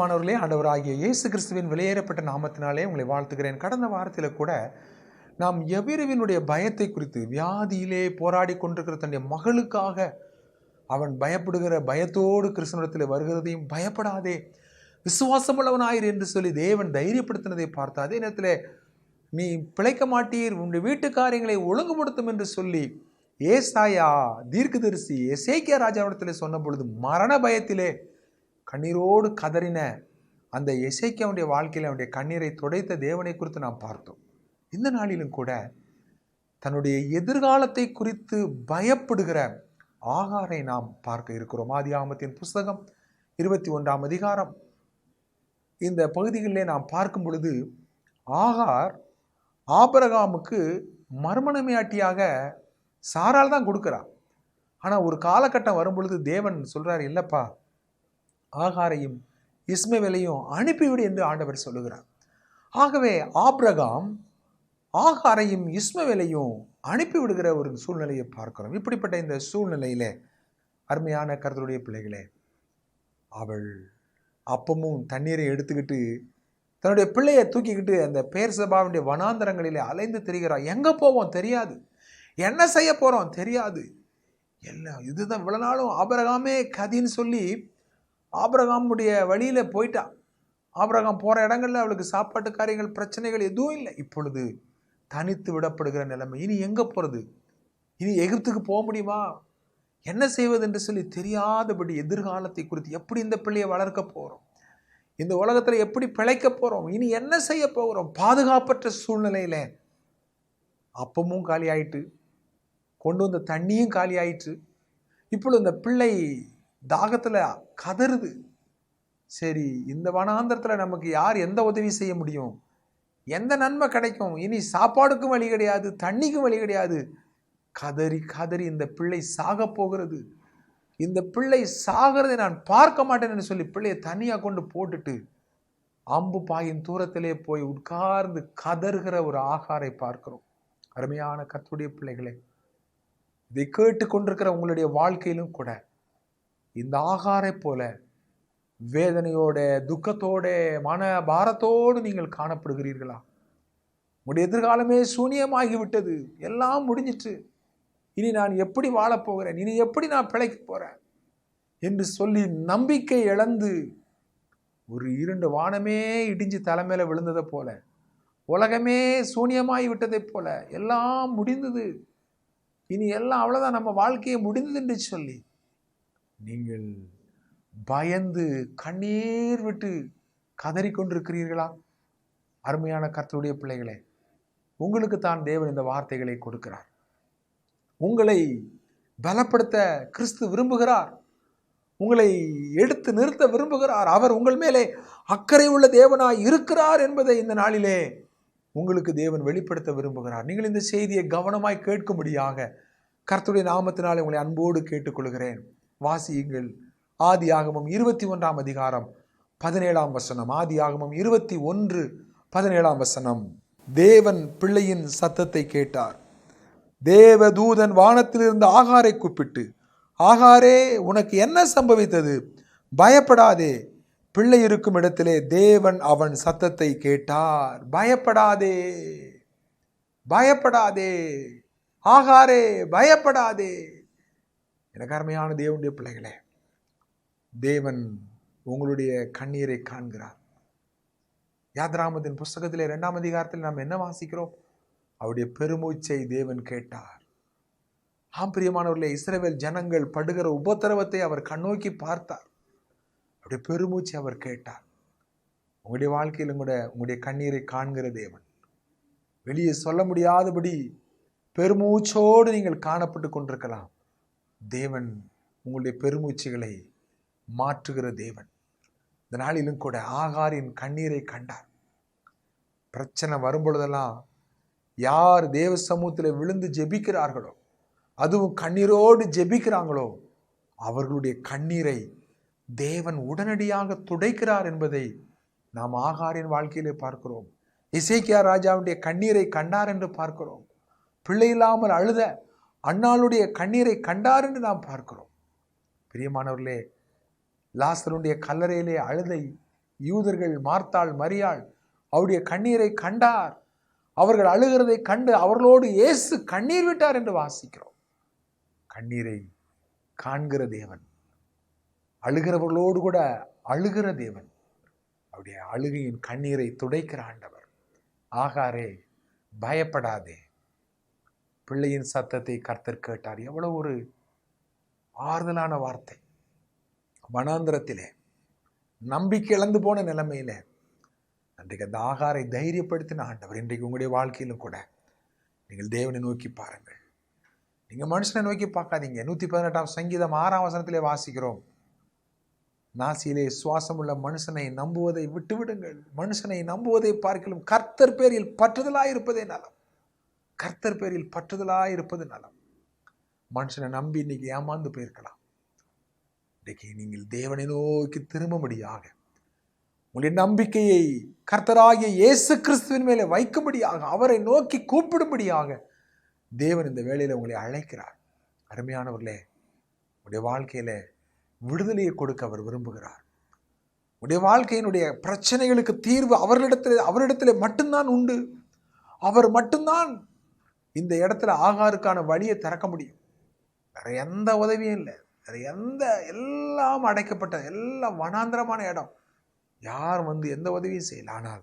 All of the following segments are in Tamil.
பிரியமானவர்களே ஆண்டவராகிய இயேசு கிறிஸ்துவின் வெளியேறப்பட்ட நாமத்தினாலே உங்களை வாழ்த்துகிறேன். கடந்த வாரத்தில் கூட நாம் எவ்விரவினுடைய பயத்தை குறித்து வியாதியிலே போராடி கொண்டிருக்கிற தன்னுடைய மகளுக்காக அவன் பயப்படுகிற பயத்தோடு கிறிஸ்துவத்தில் வருகிறதையும் பயப்படாதே விசுவாசமுள்ளவனாயிரு என்று சொல்லி தேவன் தைரியப்படுத்தினதை பார்த்து அதே நேரத்தில் நீ பிழைக்க மாட்டீர் உன்னுடைய வீட்டு காரியங்களை ஒழுங்குபடுத்தும் என்று சொல்லி ஏசாயா தீர்க்கதரிசி எசேக்கியா ராஜாவிடத்தில் சொன்ன பொழுது மரண பயத்திலே கண்ணீரோடு கதறின அந்த எசேக்கியாவுடைய வாழ்க்கையில் அவனுடைய கண்ணீரை துடைத்த தேவனை குறித்து நாம் பார்த்தோம். இந்த நாளிலும் கூட தன்னுடைய எதிர்காலத்தை குறித்து பயப்படுகிற ஆகாரை நாம் பார்க்க இருக்கிறோம். ஆதியாகமத்தின் புஸ்தகம் இருபத்தி ஒன்றாம் அதிகாரம். இந்த பகுதிகளிலே நாம் பார்க்கும் பொழுது ஆகார் ஆபரகாமுக்கு மர்மணமையாட்டியாக சாரால் தான் கொடுக்குறா ஆனால் ஒரு காலகட்டம் வரும் பொழுது தேவன் சொல்கிறார் இல்லைப்பா ஆகாரையும் இஸ்மவேலையும் அனுப்பிவிடு என்று ஆண்டவர் சொல்லுகிறார். ஆகவே ஆப்ரகாம் ஆகாரையும் இஸ்மவேலையும் அனுப்பிவிடுகிற ஒரு சூழ்நிலையை பார்க்கிறோம். இப்படிப்பட்ட இந்த சூழ்நிலையில் அருமையான கருத்துடைய பிள்ளைகளே அவள் அப்பமும் தண்ணீரை எடுத்துக்கிட்டு தன்னுடைய பிள்ளையை தூக்கிக்கிட்டு அந்த பேர் சபாவுடைய வனாந்தரங்களிலே அலைந்து திரிகிறான் எங்கே போவோம்? தெரியாது. என்ன செய்ய போகிறோம் தெரியாது. எல்லாம் இதுதான். இவ்வளோ நாளும் ஆபரகாமே கதின்னு சொல்லி ஆபரகாமுடைய வழியில் போயிட்டான் ஆபரகாம் போகிற இடங்களில் அவளுக்கு சாப்பாட்டு காரியங்கள் பிரச்சனைகள் எதுவும் இல்லை. இப்பொழுது தனித்து விடப்படுகிற நிலைமை. இனி எங்கே போகிறது இனி எகிப்துக்கு போக முடியுமா? என்ன செய்வது என்று சொல்லி தெரியாதபடி எதிர்காலத்தை குறித்து எப்படி இந்த பிள்ளையை வளர்க்க போகிறோம் இந்த உலகத்தில் எப்படி பிழைக்க போகிறோம் இனி என்ன செய்ய போகிறோம்? பாதுகாப்பற்ற சூழ்நிலையில் அப்பமும் காலி ஆயிட்டு கொண்டு வந்த தண்ணியும் காலி ஆயிட்டு இப்பொழுது இந்த பிள்ளை தாகத்தில் கதறுது. சரி இந்த வனாந்திரத்தில் நமக்கு யார் எந்த உதவி செய்ய முடியும்? எந்த நன்மை கிடைக்கும்? இனி சாப்பாடுக்கும் வழி கிடையாது தண்ணிக்கும் வழி கிடையாது. கதறி கதறி இந்த பிள்ளை சாக போகிறது. இந்த பிள்ளை சாகிறதை நான் பார்க்க மாட்டேன் என்று சொல்லி பிள்ளையை தனியாக கொண்டு போட்டுட்டு அம்பு பாயின் தூரத்திலே போய் உட்கார்ந்து கதறுகிற ஒரு ஆகாரை பார்க்கிறோம். அருமையான கத்துடைய பிள்ளைகளே இதை கேட்டு கொண்டிருக்கிற உங்களுடைய வாழ்க்கையிலும் கூட இந்த ஆகாரை போல வேதனையோட துக்கத்தோட மன பாரத்தோடு நீங்கள் காணப்படுகிறீர்களா? உங்களுடைய எதிர்காலமே சூனியமாகி விட்டது எல்லாம் முடிஞ்சிட்டு இனி நான் எப்படி வாழப் போகிறேன்? இனி எப்படி நான் பிழைக்க போகிறேன் என்று சொல்லி நம்பிக்கை இழந்து ஒரு இரண்டு வானமே இடிஞ்சு தலைமையில் விழுந்ததை போல உலகமே சூனியமாகி விட்டதைப் போல எல்லாம் முடிந்தது. இனி எல்லாம் அவ்வளோதான் நம்ம வாழ்க்கையை முடிந்தது என்று சொல்லி நீங்கள் பயந்து கண்ணீர் விட்டு கதறிக்கொண்டிருக்கிறீர்களா? அருமையான கர்த்தருடைய பிள்ளைகளே உங்களுக்கு தான் தேவன் இந்த வார்த்தைகளை கொடுக்கிறார். உங்களை பலப்படுத்த கிறிஸ்து விரும்புகிறார். உங்களை எடுத்து நிறுத்த விரும்புகிறார். அவர் உங்கள் மேலே அக்கறை உள்ள தேவனாய் இருக்கிறார் என்பதை இந்த நாளிலே உங்களுக்கு தேவன் வெளிப்படுத்த விரும்புகிறார். நீங்கள் இந்த செய்தியை கவனமாய் கேட்கும்படியாக கர்த்தருடைய நாமத்தினால் உங்களை அன்போடு கேட்டுக்கொள்கிறேன். வாசியுங்கள். ஆதி ஆகமம் இருபத்தி ஒன்றாம் அதிகாரம் பதினேழாம் வசனம். ஆதி ஆகமம் இருபத்தி ஒன்று பதினேழாம் வசனம். தேவன் பிள்ளையின் சத்தத்தை கேட்டார். தேவதூதன் வானத்திலிருந்து ஆகாரை கூப்பிட்டு ஆகாரே உனக்கு என்ன சம்பவித்தது? பயப்படாதே. பிள்ளை இருக்கும் இடத்திலே தேவன் அவன் சத்தத்தை கேட்டார். பயப்படாதே. பயப்படாதே. ஆகாரே பயப்படாதே. எனக்கு அருமையான தேவனுடைய பிள்ளைகளே தேவன் உங்களுடைய கண்ணீரை காண்கிறார். யாத்ராமத்தின் புஸ்தகத்திலே இரண்டாம் அதிகாரத்தில் நாம் என்ன வாசிக்கிறோம்? அவருடைய பெருமூச்சை தேவன் கேட்டார். ஆம் பிரியமானவர்களே ஜனங்கள் படுகிற உபத்திரவத்தை அவர் கண்ணோக்கி பார்த்தார். அவருடைய பெருமூச்சை அவர் கேட்டார். உங்களுடைய வாழ்க்கையிலும் கூட உங்களுடைய கண்ணீரை காண்கிற தேவன். வெளியே சொல்ல முடியாதபடி பெருமூச்சோடு நீங்கள் காணப்பட்டு கொண்டிருக்கலாம். தேவன் உங்களுடைய பெருமூச்சுகளை மாற்றுகிற தேவன். இந்த நாளிலும் கூட ஆகாரின் கண்ணீரை கண்டார். பிரச்சனை வரும்பொழுதெல்லாம் யார் தேவ சமூகத்தில் விழுந்து ஜெபிக்கிறார்களோ அதுவும் கண்ணீரோடு ஜெபிக்கிறாங்களோ அவர்களுடைய கண்ணீரை தேவன் உடனடியாக துடைக்கிறார் என்பதை நாம் ஆகாரின் வாழ்க்கையிலே பார்க்கிறோம். இசைக்கியா ராஜாவுடைய கண்ணீரை கண்டார் என்று பார்க்கிறோம். பிள்ளை இல்லாமல் அழுத அண்ணாளுடைய கண்ணீரை கண்டார் என்று நாம் பார்க்கிறோம். பிரியமானவர்களே லாசருடைய கல்லறையிலே அழுதை யூதர்கள் மார்த்தாள் மரியாள் அவருடைய கண்ணீரை கண்டார். அவர்கள் அழுகிறதை கண்டு அவர்களோடு இயேசு கண்ணீர் விட்டார் என்று வாசிக்கிறோம். கண்ணீரை காண்கிற தேவன் அழுகிறவர்களோடு கூட அழுகிற தேவன் அவருடைய அழுகையின் கண்ணீரை துடைக்கிற ஆண்டவர். ஆகாரே பயப்படாதே. பிள்ளையின் சத்தத்தை கர்த்தர் கேட்டார். எவ்வளோ ஒரு ஆறுதலான வார்த்தை. வனாந்திரத்திலே நம்பிக்கை இழந்து போன நிலைமையில அன்றைக்கு அந்த ஆகாரை தைரியப்படுத்தின ஆண்டவர் இன்றைக்கு உங்களுடைய வாழ்க்கையிலும் கூட நீங்கள் தேவனை நோக்கி பாருங்கள். நீங்கள் மனுஷனை நோக்கி பார்க்காதீங்க. நூற்றி பதினெட்டாம் சங்கீதம் ஆறாம் வசனத்திலே வாசிக்கிறோம். நாசியிலே சுவாசமுள்ள மனுஷனை நம்புவதை விட்டுவிடுங்கள். மனுஷனை நம்புவதை பார்க்கலும் கர்த்தர் பேரில் பற்றுதலாக இருப்பதே நலம். கர்த்தர் பேரில் பற்றுதலாக இருப்பது நலம். மனுஷனை நம்பி இன்னைக்கு ஏமாந்து போயிருக்கலாம். இன்றைக்கு நீங்கள் தேவனை நோக்கி திரும்பும்படியாக உங்களுடைய நம்பிக்கையை கர்த்தராகிய இயேசு கிறிஸ்துவின் மேலே வைக்கும்படியாக அவரை நோக்கி கூப்பிடும்படியாக தேவன் இந்த வேலையில் உங்களை அழைக்கிறார். அருமையானவர்களே உடைய வாழ்க்கையில விடுதலையை கொடுக்க அவர் விரும்புகிறார். உடைய வாழ்க்கையினுடைய பிரச்சனைகளுக்கு தீர்வு அவர்களிடத்தில் அவரிடத்தில் மட்டும்தான் உண்டு. அவர் மட்டும்தான் இந்த இடத்துல ஆகாருக்கான வழியை திறக்க முடியும். வேற எந்த உதவியும் இல்லை. வேற எந்த எல்லாம் அடைக்கப்பட்ட எல்லாம் வனாந்திரமான இடம். யார் வந்து எந்த உதவியும் செய்யல. ஆனால்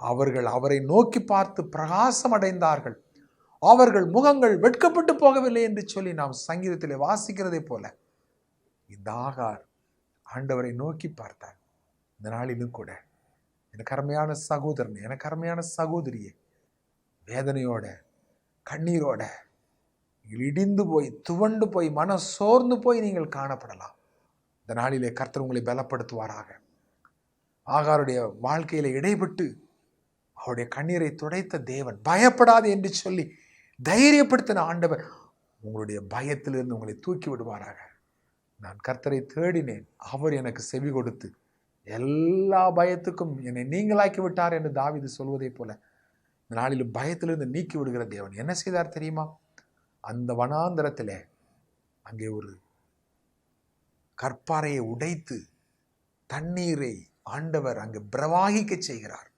அவர்கள் அவரை நோக்கி பார்த்து பிரகாசம் அடைந்தார்கள். அவர்கள் முகங்கள் வெட்கப்பட்டு போகவில்லை என்று சொல்லி நாம் சங்கீதத்திலே வாசிக்கிறதை போல இந்த ஆகார் ஆண்டவரை நோக்கி பார்த்தார். இந்த நாளிலும் கூட எனக்கு அருமையான சகோதரன் எனக்கு அருமையான சகோதரியே வேதனையோட கண்ணீரோட இடிந்து போய் துவண்டு போய் மன சோர்ந்து போய் நீங்கள் காணப்படலாம். இந்த நாளிலே கர்த்தர் உங்களை பலப்படுத்துவாராக. ஆகாருடைய வாழ்க்கையில் இடைப்பட்டு அவருடைய கண்ணீரை துடைத்த தேவன் பயப்படாது என்று சொல்லி தைரியப்படுத்தின ஆண்டவர் உங்களுடைய பயத்திலிருந்து உங்களை தூக்கி விடுவாராக. நான் கர்த்தரை தேடினேன் அவர் எனக்கு செவி கொடுத்து எல்லா பயத்துக்கும் என்னை நீங்களாக்கி விட்டார் என்று தாவிது சொல்வதைப் போல இந்த நாளில் பயத்திலிருந்து நீக்கி விடுகிற தேவன். என்ன செய்தார் தெரியுமா? அந்த வனாந்தரத்திலே அங்கே ஒரு கற்பாறையை உடைத்து தண்ணீரை ஆண்டவர் அங்கே பிரவாகிக்க செய்கிறார்.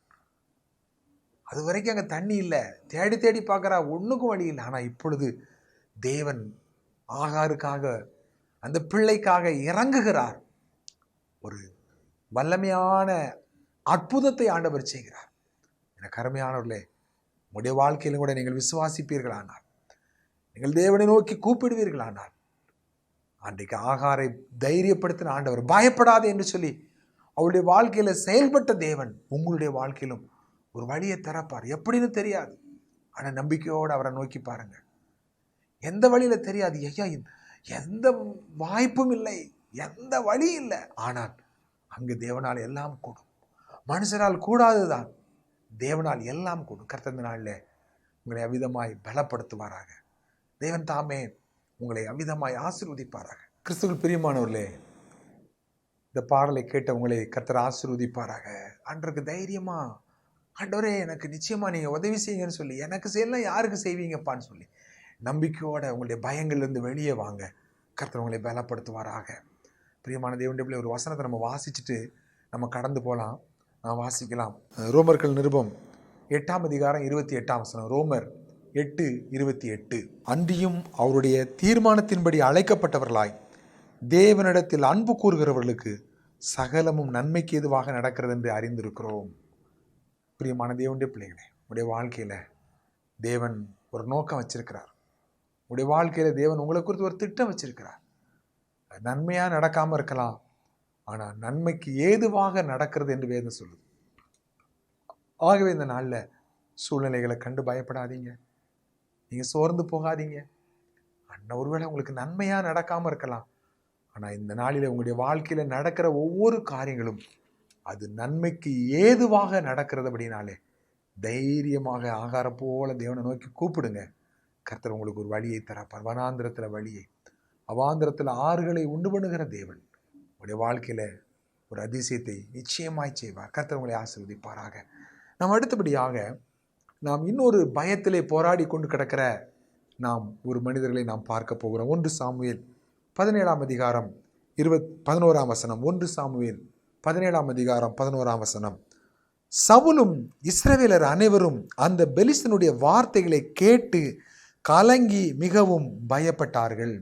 அது வரைக்கும் அங்கே தண்ணி இல்லை. தேடி தேடி பார்க்குறா ஒன்றுக்கும் வழி இல்லை. ஆனால் இப்பொழுது தேவன் ஆகாருக்காக அந்த பிள்ளைக்காக இறங்குகிறார். ஒரு வல்லமையான அற்புதத்தை ஆண்டவர் செய்கிறார். எனக்கு அருமையானவர்களே உங்களுடைய வாழ்க்கையிலும் கூட நீங்கள் விசுவாசிப்பீர்களானால் நீங்கள் தேவனை நோக்கி கூப்பிடுவீர்களானால் அன்றைக்கு ஆகாரை தைரியப்படுத்தின ஆண்டவர் பயப்படாதே என்று சொல்லி அவருடைய வாழ்க்கையில் செயல்பட்ட தேவன் உங்களுடைய வாழ்க்கையிலும் ஒரு வழியை திறப்பார் எப்படின்னு தெரியாது. ஆனால் நம்பிக்கையோடு அவரை நோக்கி பாருங்கள். எந்த வழியில் தெரியாது. ஐயா எந்த வாய்ப்பும் இல்லை. எந்த வழி இல்லை. ஆனால் அங்கு தேவனால் எல்லாம் கூடும். மனுஷனால் கூடாதுதான் தேவனால் எல்லாம் கூடும் கர்த்தந்த நாளில் உங்களை அவிதமாய் பலப்படுத்துவாராக. தேவன் தாமே உங்களை அவிதமாய் ஆசிர்வதிப்பாராக. கிறிஸ்துவில் பிரியமானவர்களே இந்த பாடலை கேட்ட உங்களை கர்த்தர் ஆசிர்வதிப்பாராக. அன்றைக்கு தைரியமா ஆண்டவரே எனக்கு நிச்சயமாக நீங்கள் உதவி செய்யுங்கன்னு சொல்லி எனக்கு செய்யலாம் யாருக்கு செய்வீங்கப்பான்னு சொல்லி நம்பிக்கையோட உங்களுடைய பயங்கள்லேருந்து வெளியே வாங்க. கர்த்தர் உங்களை பலப்படுத்துவாராக. பிரியமான தேவனுடைய பிள்ளை ஒரு வசனத்தை நம்ம வாசிச்சுட்டு நம்ம கடந்து போகலாம். நாம் வாசிக்கலாம். ரோமர்கள் நிருபம் எட்டாம் அதிகாரம் இருபத்தி எட்டாம் வசனம் ரோமர் எட்டு இருபத்தி எட்டு. அன்றியும் அவருடைய தீர்மானத்தின்படி அழைக்கப்பட்டவர்களாய் தேவனிடத்தில் அன்பு கூறுகிறவர்களுக்கு சகலமும் நன்மைக்கு எதுவாக நடக்கிறது என்று அறிந்திருக்கிறோம். பிரியமான தேவனுடைய பிள்ளைகளே உடைய வாழ்க்கையில் தேவன் ஒரு நோக்கம் வச்சிருக்கிறார். உடைய வாழ்க்கையில் தேவன் உங்களை குறித்து ஒரு திட்டம் வச்சிருக்கிறார். நன்மையாக நடக்காமல் இருக்கலாம். ஆனால் நன்மைக்கு ஏதுவாக நடக்கிறது என்று வேதம் சொல்லுது. ஆகவே இந்த நாளில் சூழ்நிலைகளை கண்டு பயப்படாதீங்க. நீங்கள் சோர்ந்து போகாதீங்க. அண்ணன் ஒருவேளை உங்களுக்கு நன்மையாக நடக்காமல் இருக்கலாம். ஆனால் இந்த நாளில் உங்களுடைய வாழ்க்கையில் நடக்கிற ஒவ்வொரு காரியங்களும் அது நன்மைக்கு ஏதுவாக நடக்கிறது அப்படின்னாலே தைரியமாக ஆகாரம் போல தேவனை நோக்கி கூப்பிடுங்க. கர்த்தர் உங்களுக்கு ஒரு வழியை தர பர்வனாந்திரத்தில் வழியை அவாந்திரத்தில் ஆறுகளை உண்டு பண்ணுகிற தேவன். உங்களுடைய வாழ்க்கையில் ஒரு அதிசயத்தை நிச்சயமாய் செய்வார். கர்த்தர் உங்களை ஆசீர்வதிப்பாராக. நாம் அடுத்தபடியாக நாம் இன்னொரு பயத்திலே போராடி கொண்டு கிடக்கிற நாம் ஒரு மனிதர்களை நாம் பார்க்க போகிறோம். ஒன்று சாமுவேல் பதினேழாம் அதிகாரம் இருபத் பதினோராம் வசனம். ஒன்று சாமுவேல் பதினேழாம் அதிகாரம் பதினோராம் வசனம். சவுலும் இஸ்ரவேலர் அனைவரும் அந்த பெலிஸ்தனுடைய வார்த்தைகளை கேட்டு கலங்கி மிகவும் பயப்பட்டார்கள்.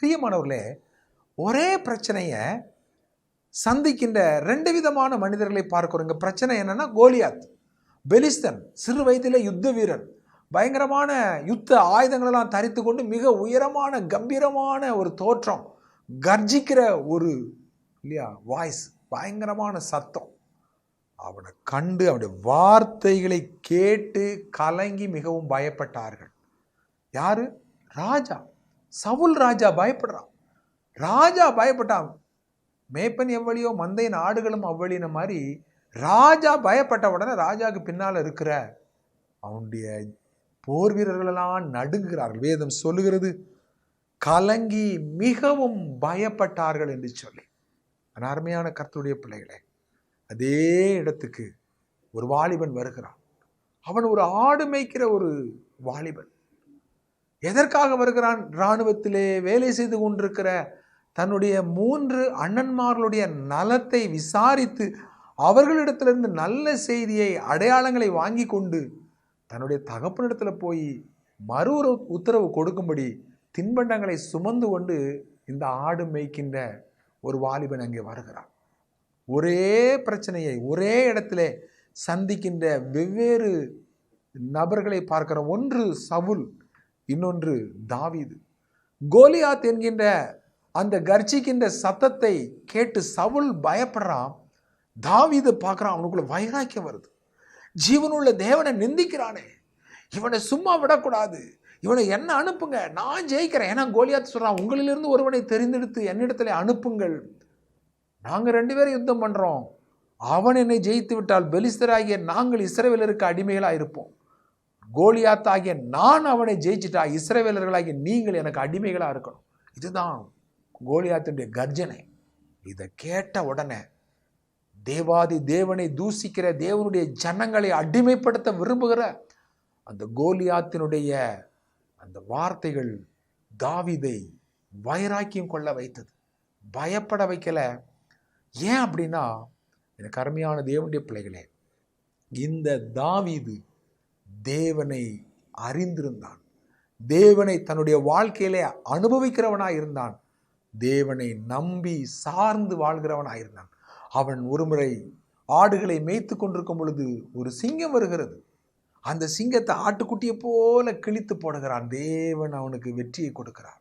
பிரியமானவர்களே ஒரே பிரச்சனையை சந்திக்கின்ற ரெண்டு விதமான மனிதர்களை பார்க்கிறோம். பிரச்சனை என்னென்னா கோலியாத் பெலிஸ்தன் சிறு வயதில் யுத்த வீரன். பயங்கரமான யுத்த ஆயுதங்களெல்லாம் தரித்து கொண்டு மிக உயரமான கம்பீரமான ஒரு தோற்றம் கர்ஜிக்கிற ஒரு இல்லையா வாய்ஸ் பயங்கரமான சத்தம். அவனை கண்டு அவனுடைய வார்த்தைகளை கேட்டு கலங்கி மிகவும் பயப்பட்டார்கள். யாரு? ராஜா. சவுல் ராஜா பயப்படுறான். ராஜா பயப்பட்டான் மேப்பன் எவ்வளியோ மந்தையின் ஆடுகளும் அவ்வளின மாதிரி ராஜா பயப்பட்ட உடனே ராஜாவுக்கு பின்னால் இருக்கிற அவனுடைய போர் வீரர்களெல்லாம் நடுங்குகிறார்கள். வேதம் சொல்லுகிறது கலங்கி மிகவும் பயப்பட்டார்கள் என்று சொல்லி. அருமையான கர்த்தருடைய பிள்ளைகளே அதே இடத்துக்கு ஒரு வாலிபன் வருகிறான். அவன் ஒரு ஆடு மேய்க்கிற ஒரு வாலிபன். எதற்காக வருகிறான்? இராணுவத்திலே வேலை செய்து கொண்டிருக்கிற தன்னுடைய மூன்று அண்ணன்மார்களுடைய நலத்தை விசாரித்து அவர்களிடத்திலிருந்து நல்ல செய்தியை அடையாளங்களை வாங்கி கொண்டு தன்னுடைய தகப்பனிடத்தில் போய் மறு ஒரு உத்தரவு கொடுக்கும்படி தின்பண்டங்களை சுமந்து கொண்டு இந்த ஆடு மேய்க்கின்ற ஒரு வாலிபன் அங்கே வருகிறான். ஒரே பிரச்சனையை ஒரே இடத்துல சந்திக்கின்ற வெவ்வேறு நபர்களை பார்க்கிறோம் ஒன்று சவுல் இன்னொன்று தாவீது. கோலியாத் என்கின்ற அந்த கர்ஜிக்கின்ற சத்தத்தை கேட்டு சவுல் பயப்படுறான். தாவீது பார்க்குறான் அவனுக்குள்ள வைராக்கியம் வருது. ஜீவனுள்ள தேவனை நிந்திக்கிறானே. இவனை சும்மா விடக்கூடாது. இவனை என்ன அனுப்புங்க? நான் ஜெயிக்கிறேன். ஏன்னா கோலியாத் சொல்கிறான் உங்களிலிருந்து ஒருவனை தெரிந்தெடுத்து என்னிடத்துல அனுப்புங்கள். நாங்கள் ரெண்டு பேரும் யுத்தம் பண்ணுறோம் அவன் என்னை ஜெயித்து விட்டால் பெலிஸ்தராகிய நாங்கள் இஸ்ரேவேலருக்கு அடிமைகளாக இருப்போம் கோலியாத்தாகிய நான் அவனை ஜெயிச்சிட்டா இஸ்ரேவேலர்களாகிய நீங்கள் எனக்கு அடிமைகளாக இருக்கணும் இதுதான் கோலியாத்துடைய கர்ஜனை. இதை கேட்ட உடனே தேவாதி தேவனை தூசிக்கிற தேவனுடைய ஜனங்களை அடிமைப்படுத்த விரும்புகிற அந்த கோலியாத்தினுடைய அந்த வார்த்தைகள் தாவீதை வைராக்கியம் கொள்ள வைத்தது. பயப்பட வைக்கல. ஏன் அப்படின்னா எனக்கு அருமையான தேவனுடைய பிள்ளைகளே இந்த தாவிது தேவனை அறிந்திருந்தான். தேவனை தன்னுடைய வாழ்க்கையிலே அனுபவிக்கிறவனாக இருந்தான். தேவனை நம்பி சார்ந்து வாழ்கிறவனாய் இருந்தான் அவன் ஒருமுறை ஆடுகளை மேய்த்து கொண்டிருக்கும் பொழுது ஒரு சிங்கம் வருகிறது. அந்த சிங்கத்தை ஆட்டுக்குட்டியை போல கிழித்து போடுகிறான். தேவன் அவனுக்கு வெற்றியை கொடுக்கிறான்.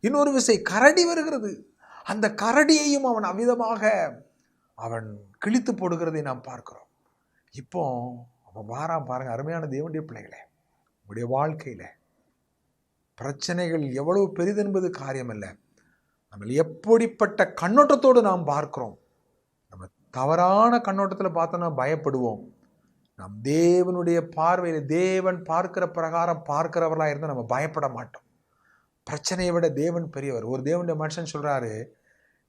இன்னொரு விசை கரடி வருகிறது. அந்த கரடியையும் அவன் அவ்விதமாக அவன் கிழித்து போடுகிறதை நாம் பார்க்கிறோம். இப்போ அவன் வாரான் பாருங்க அருமையான தேவனுடைய பிள்ளைகளே உங்களுடைய வாழ்க்கையில் பிரச்சனைகள் எவ்வளவு பெரிதென்பது காரியமல்ல. நம்ம எப்படிப்பட்ட கண்ணோட்டத்தோடு நாம் பார்க்கிறோம்? நம்ம தவறான கண்ணோட்டத்தில் பார்த்தோன்னா பயப்படுவோம். நம் தேவனுடைய பார்வையில் தேவன் பார்க்கிற பிரகாரம் பார்க்கிறவர்களாக இருந்தால் நம்ம பயப்பட மாட்டோம். பிரச்சனையை விட தேவன் பெரியவர். ஒரு தேவனுடைய மனுஷன் சொல்கிறாரு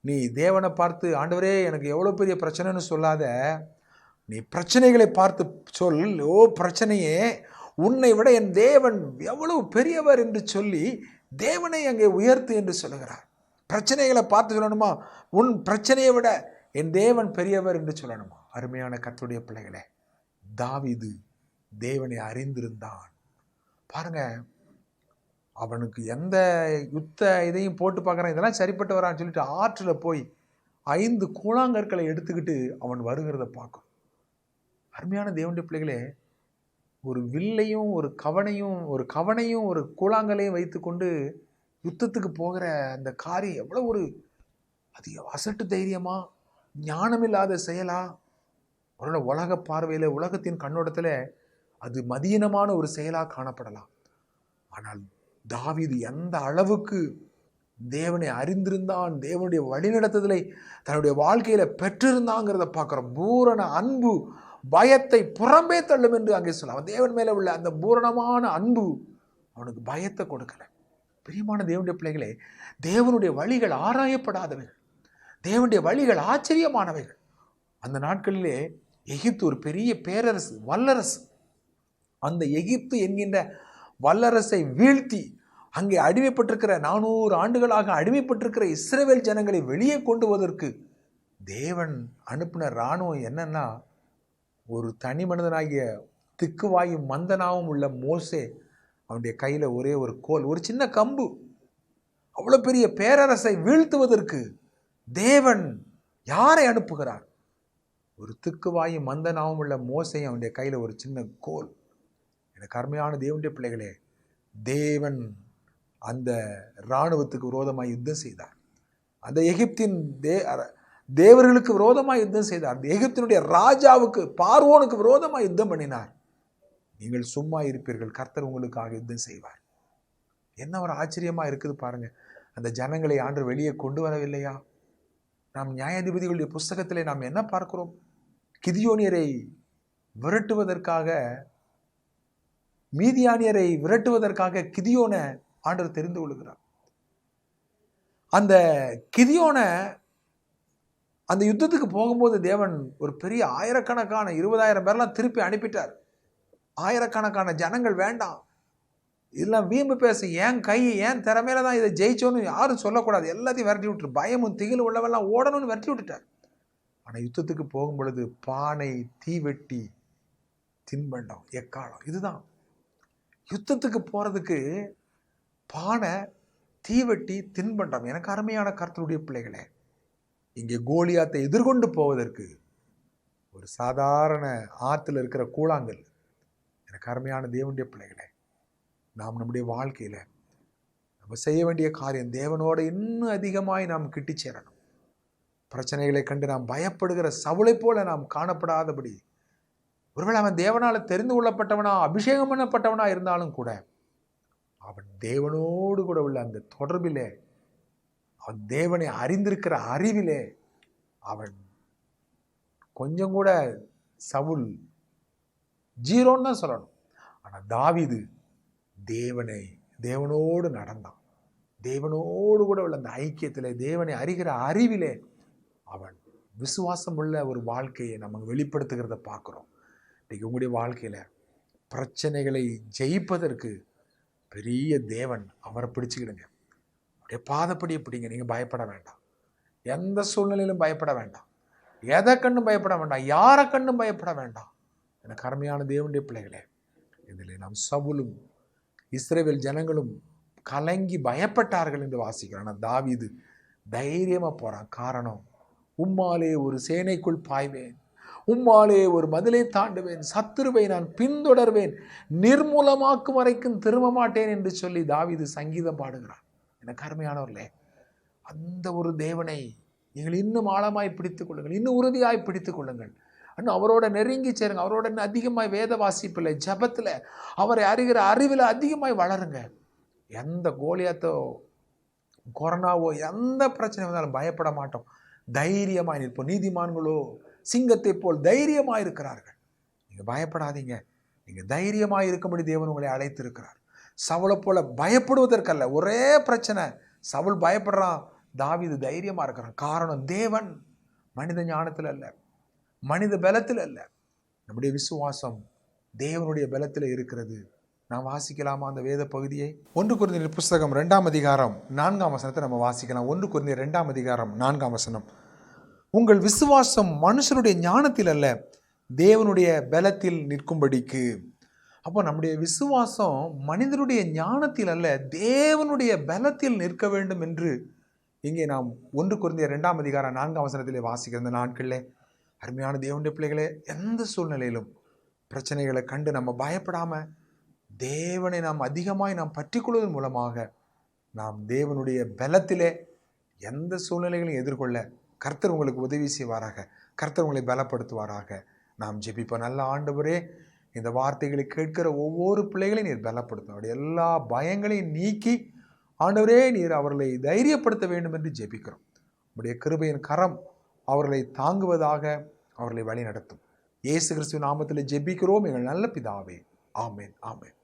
நீ தேவனை பார்த்து ஆண்டவரே எனக்கு எவ்வளோ பெரிய பிரச்சனைன்னு சொல்லாத. நீ பிரச்சனைகளை பார்த்து சொல். ஓ பிரச்சனையே உன்னை விட என் தேவன் எவ்வளவு பெரியவர் என்று சொல்லி தேவனை அங்கே உயர்த்து என்று சொல்லுகிறார். பிரச்சனைகளை பார்த்து சொல்லணுமா? உன் பிரச்சனையை விட என் தேவன் பெரியவர் என்று சொல்லணுமா? அருமையான கத்துடைய பிள்ளைகளே தாவிது தேவனை அறிந்திருந்தான். பாருங்க அவனுக்கு எந்த யுத்த இதையும் போட்டு பார்க்குறான் இதெல்லாம் சரிப்பட்டு வரான்னு சொல்லிட்டு ஆற்றில் போய் ஐந்து கூழாங்கற்களை எடுத்துக்கிட்டு அவன் வருகிறத பார்க்கும். அருமையான தேவனுடைய பிள்ளைகளே ஒரு வில்லையும் ஒரு கவனையும் ஒரு கவனையும் ஒரு கூழாங்கலையும் வைத்துக்கொண்டு யுத்தத்துக்கு போகிற அந்த காரியம் எவ்வளோ ஒரு அது அசட்டு தைரியமா? ஞானமில்லாத செயலா? ஒரு உலக பார்வையில் உலகத்தின் கண்ணோட்டத்தில் அது மதியீனமான ஒரு செயலாக காணப்படலாம். ஆனால் தாவீது எந்த அளவுக்கு தேவனை அறிந்திருந்தான் தேவனுடைய வழிநடத்துதலை தன்னுடைய வாழ்க்கையில் பெற்றிருந்தாங்கிறத பார்க்குறோம். பூரண அன்பு பயத்தை புறம்பே தள்ளும் என்று அங்கே சொல்லலாம். தேவன் மேலே உள்ள அந்த பூரணமான அன்பு அவனுக்கு பயத்தை கொடுக்கல. பிரியமான தேவனுடைய பிள்ளைகளே தேவனுடைய வழிகள் ஆராயப்படாதவைகள். தேவனுடைய வழிகள் ஆச்சரியமானவைகள். அந்த நாட்களிலே எகிப்து ஒரு பெரிய பேரரசு வல்லரசு. அந்த எகிப்து என்கின்ற வல்லரசை வீழ்த்தி அங்கே அடிமைப்பட்டிருக்கிற நானூறு ஆண்டுகளாக அடிமைப்பட்டிருக்கிற இஸ்ரேவேல் ஜனங்களை வெளியே கொண்டு வருவதற்கு தேவன் அனுப்பின இராணுவம் என்னன்னா ஒரு தனி மனிதனாகிய திக்குவாயும் மந்தனாவும் உள்ள மோசே அவனுடைய கையில் ஒரே ஒரு கோல் ஒரு சின்ன கம்பு. அவ்வளோ பெரிய பேரரசை வீழ்த்துவதற்கு தேவன் யாரை அனுப்புகிறார்? ஒரு திக்குவாயும் மந்தனாவும் உள்ள மோசை அவனுடைய கையில் ஒரு சின்ன கோல். எனக்கு அருமையான தேவனுடைய பிள்ளைகளே தேவன் அந்த இராணுவத்துக்கு விரோதமாக யுத்தம் செய்தார். அந்த எகிப்தின் தே தேவர்களுக்கு விரோதமாக யுத்தம் செய்தார். அந்த எகிப்தினுடைய ராஜாவுக்கு பார்வோனுக்கு விரோதமாக யுத்தம் பண்ணினார். நீங்கள் சும்மா இருப்பீர்கள். கர்த்தர் உங்களுக்காக யுத்தம் செய்வார். என்ன ஒரு ஆச்சரியமாக இருக்குது பாருங்கள் அந்த ஜனங்களை ஆண்டு வெளியே கொண்டு வரவில்லையா? நாம் நியாயாதிபதிகளுடைய புஸ்தகத்திலே நாம் என்ன பார்க்கிறோம்? கிதியோனியரை விரட்டுவதற்காக மீதியானியரை விரட்டுவதற்காக கிதியோனை ஆண்டர் தெரிந்து கொள்கிறார். அந்த கிதியோனை அந்த யுத்தத்துக்கு போகும்போது தேவன் ஒரு பெரிய ஆயிரக்கணக்கான இருபதாயிரம் பேர்லாம் திருப்பி அனுப்பிட்டார். ஆயிரக்கணக்கான ஜனங்கள் வேண்டாம். இதெல்லாம் வீம்பு பேச ஏன் கை ஏன் திறமையில தான் இதை ஜெயிச்சோன்னு யாரும் சொல்லக்கூடாது. எல்லாத்தையும் விரட்டி விட்டுரு. பயமும் திகில் உள்ளவெல்லாம் ஓடணும்னு விரட்டி விட்டுட்டார் ஆனால் யுத்தத்துக்கு போகும் பொழுது பானை தீவெட்டி தின்பண்டம் எக்காலம் இதுதான். யுத்தத்துக்கு போகிறதுக்கு பானை தீவெட்டி தின்பண்டம் எனக்கு அருமையான கருத்தருடைய பிள்ளைகளே இங்கே கோலியாத்தை எதிர்கொண்டு போவதற்கு ஒரு சாதாரண ஆற்றுல இருக்கிற கூழாங்கல் எனக்கு அருமையான தேவனுடைய பிள்ளைகளே நாம் நம்முடைய வாழ்க்கையில் நம்ம செய்ய வேண்டிய காரியம் தேவனோடு இன்னும் அதிகமாய் நாம் கிட்டி சேரணும். பிரச்சனைகளை கண்டு நாம் பயப்படுகிற சவுளை போல நாம் காணப்படாதபடி ஒருவேளை அவன் தேவனால் தெரிந்து கொள்ளப்பட்டவனா அபிஷேகம் பண்ணப்பட்டவனா இருந்தாலும் கூட அவன் தேவனோடு கூட உள்ள அந்த தொடர்பிலே அவன் தேவனை அறிந்திருக்கிற அறிவிலே அவன் கொஞ்சம் கூட சவுல் ஜீரோன்னு தான் சொல்லணும். ஆனால் தாவிது தேவனை தேவனோடு நடந்தான். தேவனோடு கூட உள்ள அந்த ஐக்கியத்தில் தேவனை அறிகிற அறிவிலே அவன் விசுவாசம் உள்ள ஒரு வாழ்க்கையை நம்ம வெளிப்படுத்துகிறத பார்க்குறோம். இன்றைக்கி உங்களுடைய வாழ்க்கையில் பிரச்சனைகளை ஜெயிப்பதற்கு பெரிய தேவன் அவரை பிடிச்சிக்கிடுங்க. அப்படியே பாதப்படியை பிடிங்க. நீங்கள் பயப்பட வேண்டாம். எந்த சூழ்நிலையிலும் பயப்பட வேண்டாம். எதை கண்ணும் பயப்பட வேண்டாம். யாரை கண்ணும் பயப்பட வேண்டாம். எனக்கு அருமையான தேவனுடைய பிள்ளைகளே இதில் நாம் சவுலும் இஸ்ரேவேல் ஜனங்களும் கலங்கி பயப்பட்டார்கள் என்று வாசிக்கிறோம். ஆனால் தாவிது தைரியமாக போகிறான் காரணம் உம்மாலே ஒரு சேனைக்குள் பாய்வேன் உம்மாலே ஒரு மதிலை தாண்டுவேன் சத்துருவை நான் பின்தொடர்வேன் நிர்மூலமாக்கும் வரைக்கும் திரும்ப மாட்டேன் என்று சொல்லி தாவிது சங்கீதம் பாடுகிறான். எனக்கு அருமையானவர்களே அந்த ஒரு தேவனை நீங்கள் இன்னும் ஆழமாய் பிடித்துக் கொள்ளுங்கள் இன்னும் உறுதியாய் பிடித்துக் கொள்ளுங்கள். இன்னும் அவரோட நெருங்கி சேருங்க. அவரோட இன்னும் அதிகமாய் வேத வாசிப்பில் ஜபத்தில் அவரை அறிகிற அறிவில் அதிகமாய் வளருங்க. எந்த கோலியாத்தோ கொரோனாவோ எந்த பிரச்சனை வந்தாலும் பயப்பட மாட்டோம். தைரியமாக நிற்போம். நீதிமான்களோ சிங்கத்தை போல் தைரியமாக இருக்கிறார்கள். நீங்கள் பயப்படாதீங்க. நீங்கள் தைரியமாக இருக்கும்படி தேவன் உங்களை அழைத்திருக்கிறார். சவளை போல பயப்படுவதற்கல்ல. ஒரே பிரச்சனை சவுல் பயப்படுறான். தாவிது தைரியமாக இருக்கிறான். காரணம் தேவன். மனித ஞானத்தில் இல்லை மனித பலத்தில் அல்ல. நம்முடைய விசுவாசம் தேவனுடைய பலத்தில் இருக்கிறது. நாம் வாசிக்கலாமா அந்த வேத பகுதியை? ஒன்று குருந்தியர் புஸ்தகம் ரெண்டாம் அதிகாரம் நான்காம் வசனத்தை நம்ம வாசிக்கலாம். ஒன்று குருந்தியர் ரெண்டாம் அதிகாரம் நான்காம் வசனம். உங்கள் விசுவாசம் மனுஷனுடைய ஞானத்தில் அல்ல தேவனுடைய பலத்தில் நிற்கும்படிக்கு. அப்போ நம்முடைய விசுவாசம் மனிதனுடைய ஞானத்தில் அல்ல தேவனுடைய பலத்தில் நிற்க வேண்டும் என்று இங்கே நாம் ஒன்று குருந்திய ரெண்டாம் அதிகாரம் நான்காம் வசனத்திலே வாசிக்கிற இந்த அருமையான தேவனுடைய பிள்ளைகளே எந்த சூழ்நிலையிலும் பிரச்சனைகளை கண்டு நம்ம பயப்படாமல் தேவனை நாம் அதிகமாய் நாம் பற்றிக்கொள்வதன் மூலமாக நாம் தேவனுடைய பலத்திலே எந்த சூழ்நிலைகளையும் எதிர்கொள்ள கர்த்தர் உங்களுக்கு உதவி செய்வாராக. கர்த்தர் உங்களை பலப்படுத்துவாராக. நாம் ஜெபிப்போம். நல்ல ஆண்டவரே இந்த வார்த்தைகளை கேட்கிற ஒவ்வொரு பிள்ளைகளையும் நீர் பலப்படுத்தும். அவருடைய எல்லா பயங்களையும் நீக்கி ஆண்டவரே நீர் அவர்களை தைரியப்படுத்த வேண்டும் என்று ஜெபிக்கிறோம். உடைய கிருபையின் கரம் அவர்களை தாங்குவதாக அவர்களை வழி நடத்தும். இயேசு கிறிஸ்துவின் நாமத்தில் ஜெபிக்கிறோம். எங்கள் நல்ல பிதாவே. ஆமேன் ஆமேன்.